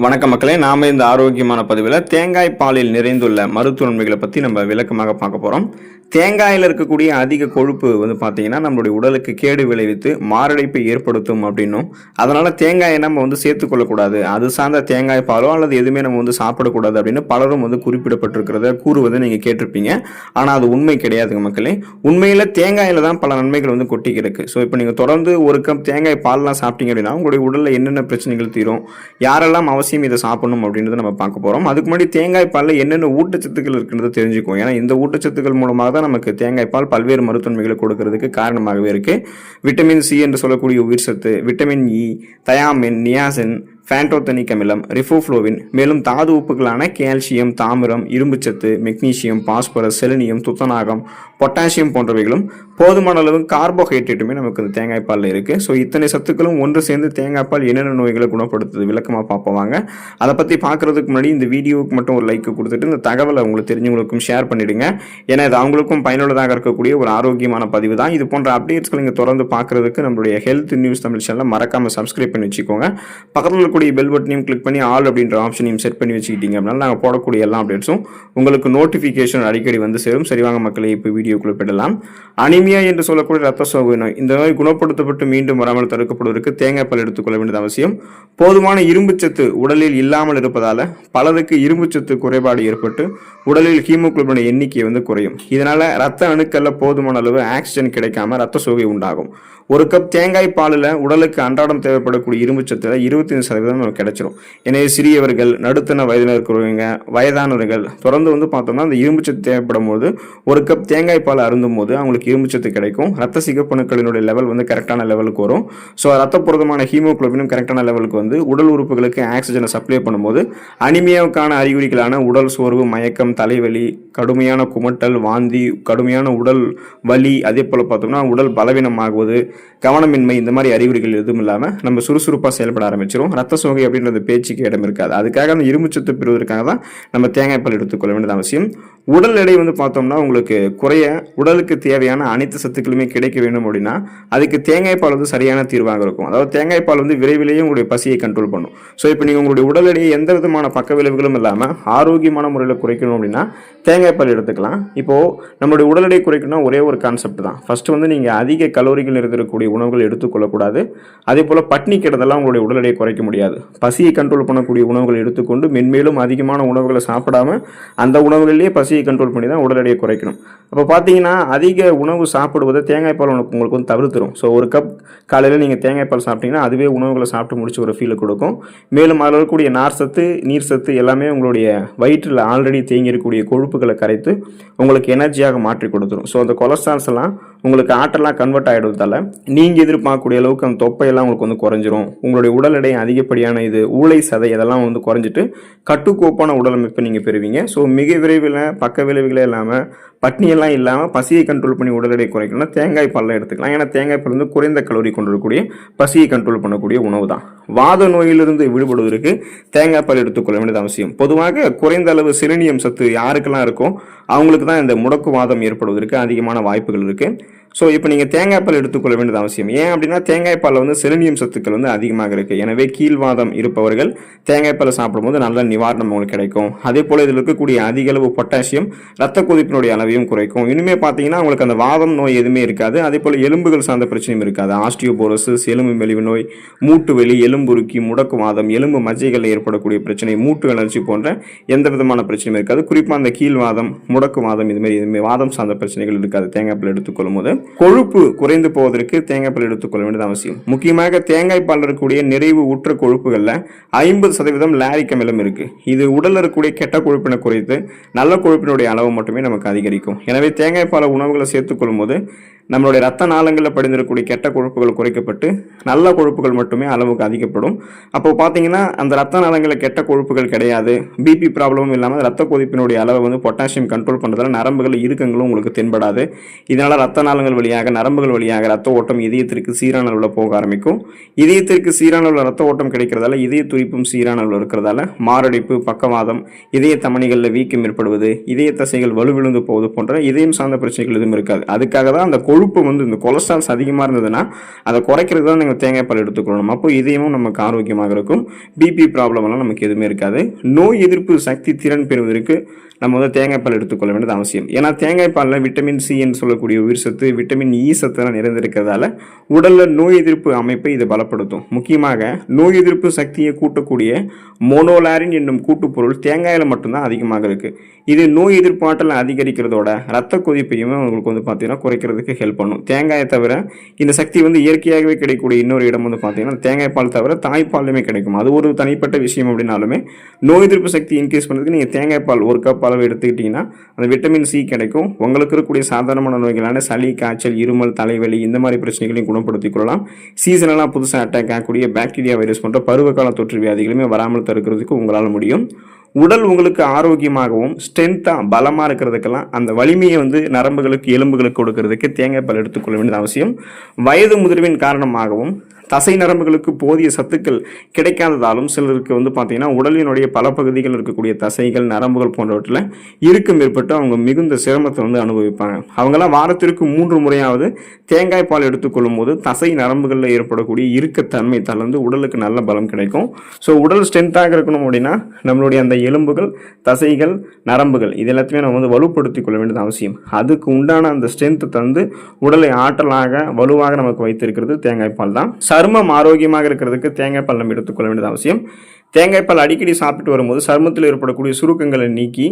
வணக்கம் மக்களே நாம இந்த ஆரோக்கியமான பதிவில் தேங்காய் பாலில் நிறைந்துள்ள மருத்துவ நன்மைகளை பற்றி நம்ம விளக்கமாக பார்க்க போகிறோம் தேங்காயில் இருக்கக்கூடிய அதிக கொழுப்பு வந்து பார்த்தீங்கன்னா நம்மளுடைய உடலுக்கு கேடு விளைவித்து மாரடைப்பை ஏற்படுத்தும் அப்படின்னும். அதனால் தேங்காயை நம்ம வந்து சேர்த்துக்கொள்ளக்கூடாது அது சார்ந்த தேங்காய் பாலோ அல்லது எதுவுமே நம்ம வந்து சாப்பிடக்கூடாது அப்படின்னு பலரும் வந்து குறிப்பிடப்பட்டிருக்கிறத கூறுவதை நீங்கள் கேட்டிருப்பீங்க. ஆனால் அது உண்மை கிடையாதுங்க மக்களே. உண்மையில் தேங்காயில் தான் பல நன்மைகள் வந்து கொட்டி கிடக்கு. ஸோ இப்போ நீங்கள் தொடர்ந்து ஒரு கப் தேங்காய் பால்லாம் சாப்பிட்டீங்க அப்படின்னா உங்களுடைய உடலில் என்னென்ன பிரச்சனைகள் தீரும் யாரெல்லாம் அவசியம் இதை சாப்பிடணும் அப்படின்றத நம்ம பார்க்க போகிறோம் அதுக்கு முன்னாடி தேங்காய் பாலில் என்னென்ன ஊட்டச்சத்துக்கள் இருக்குன்றதை தெரிஞ்சுக்குவோம். ஏன்னா இந்த ஊட்டச்சத்துக்கள் மூலமாக தான் நமக்கு தேங்காய் பால் பல்வேறு மருத்துவன்மைகளை கொடுக்கறதுக்கு காரணமாகவே இருக்கு. விட்டமின் சி என்று சொல்லக்கூடிய உயிர் சத்து vitamin E thiamine niacin pantothenic அமிலம் ரிஃபோஃப்ளோவின் மேலும் தாது உப்புகளான கால்சியம் தாமிரம் இரும்புச்சத்து மெக்னீசியம் பாஸ்பரஸ் செலினியம் துத்தநாகம் பொட்டாசியம் போன்றவைகளும் போதுமான அளவு கார்போஹைட்ரேட்டுமே நமக்கு இந்த தேங்காய் பாலில் இருக்குது ஸோ இத்தனை சத்துக்களும் ஒன்று சேர்ந்து தேங்காய் பால் என்னென்ன நோய்களை குணப்படுத்துது? விளக்கமாக பார்ப்போவாங்க அதை பற்றி பார்க்குறதுக்கு முன்னாடி இந்த வீடியோவுக்கு மட்டும் ஒரு லைக் கொடுத்துட்டு இந்த தகவலை உங்களுக்கு தெரிஞ்சவங்களுக்கும் ஷேர் பண்ணிவிடுங்க ஏன்னா இது அவங்களுக்கும் பயனுள்ளதாக இருக்கக்கூடிய ஒரு ஆரோக்கியமான பதிவு தான். இது போன்ற அப்டேட்ஸ்களை நீங்கள் தொடர்ந்து பார்க்குறதுக்கு நம்மளுடைய ஹெல்த் நியூஸ் தமிழ் சேனலை மறக்காமல் சப்ஸ்கிரைப் பண்ணி வச்சுக்கோங்க. பக்கத்தில் இருக்கக்கூடிய பெல் பட்டனையும் கிளிக் பண்ணி ஆல் அப்படின்ற ஆப்ஷனையும் செட் பண்ணி வச்சுக்கிட்டீங்க அப்படின்னா நாங்கள் போடக்கூடிய எல்லா அப்டேட்ஸும் உங்களுக்கு நோட்டிஃபிகேஷன் அடிக்கடி வந்து சேரும். சரிவாங்க மக்களை இப்போ வீடியோக்குள்ளே பெறலாம் அனிமியா என்று சொல்லக்கூடிய ரத்த சோகை நோய். இந்த நோய் குணப்படுத்தப்பட்டு மீண்டும் வராமல் தடுக்கப்படுவதற்கு தேங்காய் பால் எடுத்துக்கொள்ள வேண்டியது அவசியம். போதுமான இரும்புச்சத்து உடலில் இல்லாமல் இருப்பதால் பலருக்கு இரும்புச்சத்து குறைபாடு ஏற்பட்டு உடலில் ஹீமோகுளோபின் எண்ணிக்கை வந்து குறையும். இதனால் ரத்த அணுக்களில் போதுமான அளவு ஆக்சிஜன் கிடைக்காம ரத்த சோகை உண்டாகும். ஒரு கப் தேங்காய் பாலில் உடலுக்கு அன்றாடம் தேவைப்படக்கூடிய இரும்புச்சத்தில் இருபத்தி சதவீதம் நமக்கு கிடைச்சிரும். எனவே சிறியவர்கள் நடுத்தன வயதில் இருக்கிறவங்க வயதானவர்கள் தொடர்ந்து வந்து பார்த்தோம்னா அந்த இரும்புச்சத்து தேவைப்படும் போது ஒரு கப் தேங்காய் பால் அருந்தும் போது அவங்களுக்கு இரும்புச்சத்து கிடைக்கும். ரத்த சிகப்பணுக்களினுடைய லெவல் வந்து கரெக்டான லெவலுக்கு வரும். ஸோ ரத்தப்புரதமான ஹீமோக்ளோபினும் ஹீமோகுளோபினும் கரெக்டான லெவலுக்கு வந்து உடல் உறுப்புகளுக்கு ஆக்சிஜனை சப்ளை பண்ணும்போது அனிமியாவுக்கான அறிகுறிகளான உடல் சோர்வு மயக்கம் தலைவலி கடுமையான குமட்டல் வாந்தி கடுமையான உடல் வலி அதே போல் பார்த்தோம்னா உடல் பலவீனமாகுவது கவனமின்மை இந்த மாதிரி அறிகுறிகள் எதுவும் இல்லாமல் நம்ம சுறுசுறுப்பாக செயல்பட ஆரம்பிச்சிரும். ரத்த சோகை அப்படின்றது பேச்சுக்கு இடம் இருக்காது. அதுக்காக அந்த இரும்புச்சத்து பெறுவதற்காக தான் நம்ம தேங்காய் பால் எடுத்துக்கொள்ள வேண்டியது அவசியம். உடல் எடை வந்து பார்த்தோம்னா உங்களுக்கு குறைய உடலுக்கு தேவையான அனைத்து சத்துக்களுமே கிடைக்க வேண்டும் அப்படின்னா அதுக்கு தேங்காய் பால் வந்து சரியான தீர்வாக இருக்கும். அதாவது தேங்காய் பால் வந்து விரைவிலேயே உங்களுடைய பசியை கண்ட்ரோல் பண்ணும். ஸோ இப்போ நீங்கள் உங்களுடைய உடல் எடையை எந்த விதமான பக்க விளைவுகளும் இல்லாமல் ஆரோக்கியமான முறையில் குறைக்கணும் அப்படின்னா தேங்காய் பால் எடுத்துக்கலாம். இப்போது நம்மளுடைய உடல் எடை குறைக்கணும்னா ஒரே ஒரு கான்செப்ட் தான். ஃபஸ்ட்டு வந்து நீங்கள் அதிக கலோரிகள் இருக்கக்கூடிய உணவுகள் எடுத்துக்கொள்ளக்கூடாது அதே போல் பட்னி கிடந்தெல்லாம் உங்களுடைய உடல் எடையை குறைக்க முடியாது. கிடையாது. பசியை கண்ட்ரோல் பண்ணக்கூடிய உணவுகள் எடுத்துக்கொண்டு மென்மேலும் அதிகமான உணவுகளை சாப்பிடாம அந்த உணவுகளிலேயே பசியை கண்ட்ரோல் பண்ணி தான் உடல் எடையை குறைக்கணும். அப்போ பார்த்தீங்கன்னா அதிக உணவு சாப்பிடுவதை தேங்காய் பால் உனக்கு உங்களுக்கு வந்து தவிர்த்துரும் ஸோ ஒரு கப் காலையில் நீங்கள் தேங்காய் பால் சாப்பிட்டீங்கன்னா அதுவே உணவுகளை சாப்பிட்டு முடிச்சு ஒரு ஃபீலை கொடுக்கும். மேலும் அதில் இருக்கக்கூடிய நார் சத்து நீர் சத்து எல்லாமே உங்களுடைய வயிற்றில் ஆல்ரெடி தேங்கியிருக்கக்கூடிய கொழுப்புகளை கரைத்து உங்களுக்கு எனர்ஜியாக மாற்றி கொடுத்துரும். ஸோ அந்த கொலஸ்ட்ரால்ஸ் எல்லாம் உங்களுக்கு ஆற்றலாக கன்வெர்ட் ஆகிடுறதால நீங்கள் எதிர்பார்க்கக்கூடிய அளவுக்கு அந்த தொப்பையெல்லாம் உங்களுக்கு வந்து குறைஞ்சிரும். உங்களுடைய உடல் எடை அதிகப்படியான இது ஊளை சதை இதெல்லாம் வந்து குறைஞ்சிட்டு கட்டுக்கோப்பான உடல் அமைப்பை நீங்கள் பெறுவீங்க. ஸோ மிக விரைவில் பக்க விளைவுகளே இல்லாமல் பட்னியெல்லாம் இல்லாமல் பசியை கண்ட்ரோல் பண்ணி உடல் எடை குறைக்கணும்னா தேங்காய் பாலில் எடுத்துக்கலாம். ஏன்னா தேங்காய் பால் வந்து குறைந்த கலோரி கொண்டிருக்கக்கூடிய பசியை கண்ட்ரோல் பண்ணக்கூடிய உணவு தான். வாத நோயிலிருந்து விடுபடுவதற்கு தேங்காய் பால் எடுத்துக்கொள்ள வேண்டியது அவசியம். பொதுவாக குறைந்த அளவு சிலினியம் சத்து யாருக்கெல்லாம் இருக்கோ அவங்களுக்கு தான் இந்த முடக்கு வாதம் ஏற்படுவதற்கு அதிகமான வாய்ப்புகள் இருக்குது ஸோ இப்போ நீங்கள் தேங்காய் பால் எடுத்துக்கொள்ள வேண்டியது அவசியம். ஏன் அப்படின்னா தேங்காய் பாலில் வந்து செலினியம் சத்துக்கள் வந்து அதிகமாக இருக்குது எனவே கீழ்வாதம் இருப்பவர்கள் தேங்காய் பால் சாப்பிடும்போது நல்ல நிவாரணம் உங்களுக்கு கிடைக்கும். அதே போல் இதில் இருக்கக்கூடிய அதிக அளவு பொட்டாசியம் ரத்த கொதிப்பினுடைய அளவையும் குறைக்கும். இனிமேல் பார்த்தீங்கன்னா உங்களுக்கு அந்த வாதம் நோய் எதுவுமே இருக்காது. அதே போல் எலும்புகள் சார்ந்த பிரச்சனையும் இருக்காது. ஆஸ்டியோபோரோசிஸ் எலும்பு மெலிவு நோய் மூட்டு வெளி எலும்புருக்கி முடக்குவாதம் எலும்பு மஜ்ஜைகளில் ஏற்படக்கூடிய பிரச்சனை மூட்டு அலர்ஜி போன்ற எந்த விதமான பிரச்சனையும் இருக்காது. குறிப்பாக அந்த கீழ்வாதம் முடக்குவாதம் இது மாதிரி எதுவுமே வாதம் சார்ந்த பிரச்சனைகள் இருக்காது. தேங்காய் பால் எடுத்துக்கொள்ளும் போது கொழுப்பு குறைந்து போவதற்கு தேங்காய் பால் எடுத்துக்கொள்ள வேண்டியது அவசியம். முக்கியமாக தேங்காய் பால் இருக்கக்கூடிய நிறைவு உற்ற கொழுப்புகளில் ஐம்பது சதவீதம் லாரிக் அமிலம் இருக்கு. இது உடலில் இருக்கக்கூடிய கெட்ட கொழுப்பினை குறைத்து நல்ல கொழுப்பினுடைய அளவு மட்டுமே நமக்கு அதிகரிக்கும். எனவே தேங்காய் பால் உணவுகளை சேர்த்துக்கொள்ளும் போது நம்மளுடைய ரத்த நாளங்களில் படிந்திருக்கக்கூடிய கெட்ட கொழுப்புகள் குறைக்கப்பட்டு நல்ல கொழுப்புகள் மட்டுமே அளவுக்கு அதிகப்படும். அப்போ பார்த்தீங்கன்னா அந்த ரத்த நாளங்களில் கெட்ட கொழுப்புகள் கிடையாது. பிபி ப்ராப்ளமும் இல்லாமல் ரத்த கொதிப்பினுடைய அளவை வந்து பொட்டாசியம் கண்ட்ரோல் பண்ணுறதால நரம்புகள் இறுக்கங்களும் உங்களுக்கு தென்படாது. இதனால் ரத்த நாளங்கள் வழியாக நரம்புகள் வழியாக ரத்த ஓட்டம் இதயத்திற்கு சீரான அளவில் போக ஆரம்பிக்கும். இதயத்திற்கு சீரான அளவில் ரத்த ஓட்டம் கிடைக்கிறதால இதய துடிப்பும் சீரான அளவில் இருக்கிறதால மாரடைப்பு பக்கவாதம் இதய தமணிகளில் வீக்கம் ஏற்படுவது இதய தசைகள் வலுவிழுந்து போவது போன்ற இதயம் சார்ந்த பிரச்சனைகள் எதுவும் இருக்காது. அதுக்காக தான் அந்த கொழு கொழுப்பு வந்து இந்த கொலஸ்ட்ரால்ஸ் அதிகமாக இருந்ததுன்னா அதை குறைக்கிறது தான் நீங்கள் தேங்காய் பால் எடுத்துக்கொள்ளணும். அப்போ இதயமும் நமக்கு ஆரோக்கியமாக இருக்கும். பிபி ப்ராப்ளம் எல்லாம் நமக்கு எதுவுமே இருக்காது. நோய் எதிர்ப்பு சக்தி திறன் பெறுவதற்கு நம்ம வந்து தேங்காய் பால் எடுத்துக்கொள்ள வேண்டியது அவசியம். ஏன்னா தேங்காய் பாலில் விட்டமின் சின்னு சொல்லக்கூடிய உயிர் சத்து விட்டமின் இ e சத்துலாம் நிறைந்திருக்கிறதால உடலில் நோய் எதிர்ப்பு அமைப்பை இது பலப்படுத்தும். முக்கியமாக நோய் எதிர்ப்பு சக்தியை கூட்டக்கூடிய மோனோலாரின் என்னும் கூட்டுப்பொருள் தேங்காயில் மட்டும்தான் அதிகமாக இருக்குது இது நோய் எதிர்ப்பு ஆற்றலை அதிகரிக்கிறதோட ரத்த கொதிப்பையுமே உங்களுக்கு வந்து பார்த்தீங்கன்னா குறைக்கிறதுக்கு ஹெல்ப் பண்ணும். தேங்காயை தவிர இந்த சக்தி வந்து இயற்கையாகவே கிடைக்கக்கூடிய இன்னொரு இடம் வந்து பார்த்தீங்கன்னா தேங்காய் பால் தவிர தாய்ப்பாலுமே கிடைக்கும். அது ஒரு தனிப்பட்ட விஷயம் அப்படின்னாலுமே நோய் எதிர்ப்பு சக்தி இன்க்ரீஸ் பண்ணுறதுக்கு நீங்கள் தேங்காய் பால் ஒரு கப் அளவு எடுத்துக்கிட்டிங்கன்னா அந்த விட்டமின் சி கிடைக்கும். உங்களுக்கு இருக்கக்கூடிய சாதாரணமான நோய்களான சளி காய்ச்சல் இருமல் தலைவலி இந்த மாதிரி பிரச்சனைகளையும் குணப்படுத்திக் கொள்ளலாம். சீசனெல்லாம் புதுசாக அட்டாக் ஆகக்கூடிய பாக்டீரியா வைரஸ் போன்ற பருவகால தொற்று வியாதிகளுமே வராமல் தடுக்கிறதுக்கு உங்களால் முடியும். உடல் உங்களுக்கு ஆரோக்கியமாகவும் ஸ்ட்ரென்த்தாக பலமாக இருக்கிறதுக்கெல்லாம் அந்த வலிமையை வந்து நரம்புகளுக்கு எலும்புகளுக்கு கொடுக்கறதுக்கு தேங்காய் பால் எடுத்துக்கொள்ள வேண்டியது அவசியம். வயது முதிர்வின் காரணமாகவும் தசை நரம்புகளுக்கு போதிய சத்துக்கள் கிடைக்காததாலும் சிலருக்கு வந்து பார்த்தீங்கன்னா உடலினுடைய பல பகுதிகள் இருக்கக்கூடிய தசைகள் நரம்புகள் போன்றவற்றில் இறுக்கம் ஏற்பட்டு அவங்க மிகுந்த சிரமத்தை வந்து அனுபவிப்பாங்க. அவங்கெல்லாம் வாரத்திற்கு மூன்று முறையாவது தேங்காய் பால் எடுத்துக்கொள்ளும் போது தசை நரம்புகளில் ஏற்படக்கூடிய இறுக்கத்தன்மை தளர்ந்து உடலுக்கு நல்ல பலம் கிடைக்கும். ஸோ உடல் ஸ்ட்ரென்த்தாக இருக்கணும் அப்படின்னா நம்மளுடைய அந்த எலும்புகள் தசைகள் நரம்புகள் இது எல்லாத்தையுமே நம்ம வந்து வலுப்படுத்திக் கொள்ள வேண்டியது அவசியம். அதுக்கு உண்டான அந்த ஸ்ட்ரென்த்தை தந்து உடலை ஆற்றலாக வலுவாக நமக்கு வைத்திருக்கிறது தேங்காய் பால் தான். சருமம் ஆரோக்கியமாக இருக்கிறதுக்கு தேங்காய் பால் நம்ம எடுத்துக்கொள்ள வேண்டியது அவசியம். தேங்காய்பால் அடிக்கடி சாப்பிட்டு வரும்போது சருமத்தில் ஏற்படக்கூடிய சுருக்கங்களை நீக்கி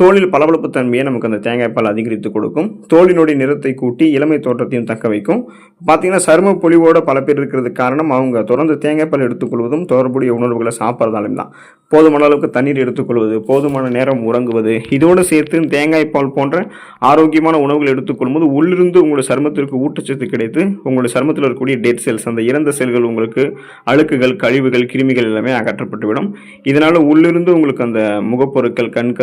தோலில் பளபளப்பு தன்மையை நமக்கு அந்த தேங்காய் பால் அதிகரித்து கொடுக்கும். தோலினுடைய நிறத்தை கூட்டி இளமை தோற்றத்தையும் தக்க வைக்கும். பார்த்தீங்கன்னா சரும பொலிவோட பல பேர் இருக்கிறது காரணம் அவங்க தொடர்ந்து தேங்காய் பால் எடுத்துக்கொள்வதும் தொடர்புடைய உணர்வுகளை சாப்பிட்றதாலும் தான். போதுமான அளவுக்கு தண்ணீர் எடுத்துக்கொள்வது போதுமான நேரம் உறங்குவது இதோடு சேர்த்து தேங்காய் பால் போன்ற ஆரோக்கியமான உணவுகள் எடுத்துக்கொள்ளும்போது உள்ளிருந்து உங்களுடைய சருமத்திற்கு ஊட்டச்சத்து கிடைத்து உங்களுடைய சருமத்தில் இருக்கக்கூடிய டெட் செல்ஸ் அந்த இறந்த செல்கள் உங்களுக்கு அழுக்குகள் கழிவுகள் கிருமிகள் எல்லாமே அகற்றப்பட்டுவிடும். இதனால் உள்ளிருந்து உங்களுக்கு அந்த முகப்பொருட்கள் கண்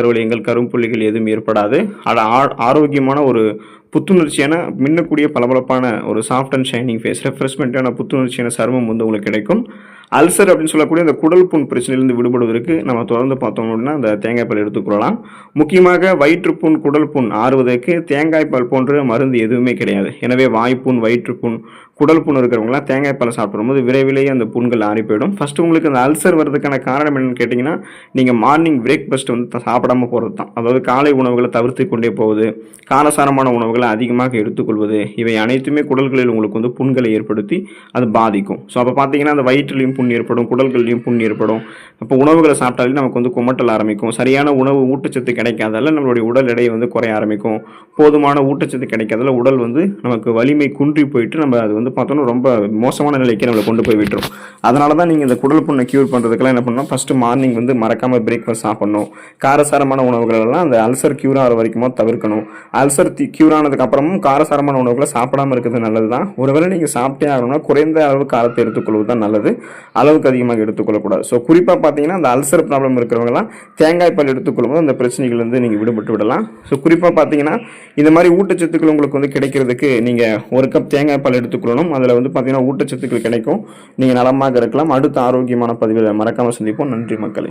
கருவலியங்கள் கரும்புள்ளிகள் எதுவும் ஏற்படாது. அது ஆ- ஆரோக்கியமான ஒரு புத்துணர்ச்சியான மின்னக்கூடிய பளபளப்பான ஒரு சாஃப்ட் அண்ட் ஷைனிங் ஃபேஸ் ரெஃப்ரெஷ்மெண்ட்டான புத்துணர்ச்சியான சருமம் வந்து உங்களுக்கு கிடைக்கும். அல்சர் அப்படின்னு சொல்லக்கூடிய இந்த குடல் புண் பிரச்சனையிலிருந்து விடுபடுவதற்கு நம்ம தொடர்ந்து பார்த்தோம் அப்படின்னா அந்த தேங்காய் பால் எடுத்துக்கொள்ளலாம் முக்கியமாக வயிற்றுப்புண் குடல் புண் ஆறுவதற்கு தேங்காய் பால் போன்ற மருந்து எதுவுமே கிடையாது. எனவே வாய்ப்புண் வயிற்றுப்புண் குடல் புண் இருக்கிறவங்களாம் தேங்காய் பால் சாப்பிடும்போது விரைவிலேயே அந்த புண்கள் ஆறி போயிடும். ஃபஸ்ட்டு உங்களுக்கு அந்த அல்சர் வர்றதுக்கான காரணம் என்னென்னு கேட்டிங்கன்னா நீங்கள் மார்னிங் பிரேக்ஃபாஸ்ட் வந்து சாப்பிடாம போகிறது தான். அதாவது காலை உணவுகளை தவிர்த்து கொண்டே போவது காரசாரமான உணவுகளை அதிகமாக எடுத்துக்கொள்வது இவை அனைத்துமே குடல்களில் உங்களுக்கு வந்து புண்களை ஏற்படுத்தி அது பாதிக்கும். ஸோ அப்போ பார்த்தீங்கன்னா அந்த வயிற்றுலையும் புண் ஏற்படும் குடல்கள்லையும் புண் ஏற்படும். அப்போ உணவுகளை சாப்பிட்டாலே நமக்கு வந்து குமட்டல் ஆரம்பிக்கும். சரியான உணவு ஊட்டச்சத்து கிடைக்காதால நம்மளுடைய உடல் எடை வந்து குறைய ஆரம்பிக்கும். போதுமான ஊட்டச்சத்து கிடைக்காதால உடல் வந்து நமக்கு வலிமை குன்றி போயிட்டு நம்ம அது வந்து பார்த்தோன்னா ரொம்ப மோசமான நிலைக்கு நம்மளை கொண்டு போய் விட்டுரும். அதனால தான் நீங்கள் இந்த குடல் புண்ணை க்யூர் பண்ணுறதுக்கெல்லாம் என்ன பண்ணணும்? ஃபஸ்ட்டு மார்னிங் வந்து மறக்காமல் பிரேக்ஃபாஸ்ட் சாப்பிடணும். காரசாரமான உணவுகளெல்லாம் அந்த அல்சர் க்யூர் ஆகிற வரைக்குமோ தவிர்க்கணும். அல்சர் க்யூர் ஆனதுக்கப்புறமும் காரசாரமான உணவுகளை சாப்பிடாம இருக்கிறது நல்லது தான் ஒருவேளை நீங்கள் சாப்பிட்டே ஆகணும்னா குறைந்த அளவு காரத்தை எடுத்துக்கொள்வது தான் நல்லது. அளவுக்கு அதிகமாக எடுத்துக்கொள்ளக்கூடாது. ஸோ குறிப்பாக பார்த்தீங்கன்னா அந்த அல்சர் ப்ராப்ளம் இருக்கிறவங்கலாம் தேங்காய் பால் எடுத்துக்கொள்ளும்போது அந்த பிரச்சனைகள் வந்து நீங்கள் விடுபட்டு விடலாம். ஸோ குறிப்பாக பார்த்தீங்கன்னா இந்த மாதிரி ஊட்டச்சத்துக்கள் உங்களுக்கு வந்து கிடைக்கிறதுக்கு நீங்கள் ஒரு கப் தேங்காய் பால் எடுத்துக்கொள்ளணும். அதில் வந்து பார்த்தீங்கன்னா ஊட்டச்சத்துக்கள் கிடைக்கும். நீங்கள் நலமாக இருக்கலாம். அடுத்த ஆரோக்கியமான பதிவில் மறக்காமல் சந்திப்போம். நன்றி மக்களே.